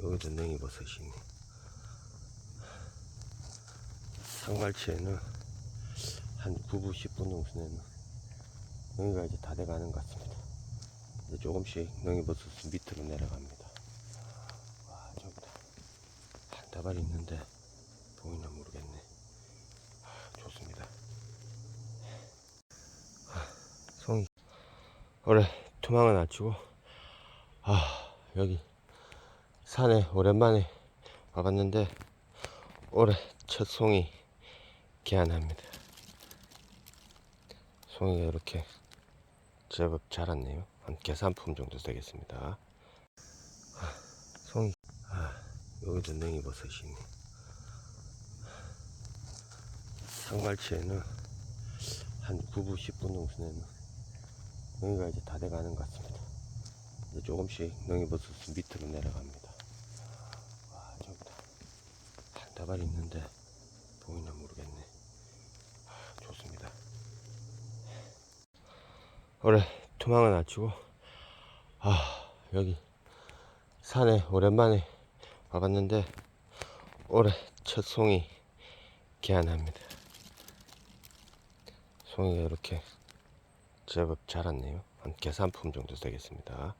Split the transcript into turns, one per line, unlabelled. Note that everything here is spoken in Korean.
여기도 냉이버섯이 있네. 상갈치에는 한 9분, 10분 정도 되면 냉이가 이제 다 돼가는 것 같습니다. 이제 조금씩 냉이버섯이 밑으로 내려갑니다. 와, 저기다. 한 다발이 있는데 보이나 모르겠네. 아, 좋습니다. 아, 송이. 올해 투망은 안 치고, 아, 여기 산에 오랜만에 와봤는데, 올해 첫 송이 개안합니다. 송이가 이렇게 제법 자랐네요. 한 계산품 정도 되겠습니다. 아, 송이. 아, 여기도 냉이 버섯이 있네. 상갈치에는 한 9분, 10분 정도 되면 냉이가 이제 다 돼가는 것 같습니다. 조금씩 냉이버섯이 밑으로 내려갑니다. 와, 저기다. 한 다발이 있는데 보이나 모르겠네. 아, 좋습니다. 올해 투망은 안 치고, 아, 여기 산에 오랜만에 와봤는데, 올해 첫 송이 개안합니다. 송이가 이렇게 제법 자랐네요. 한 계산품 정도 되겠습니다.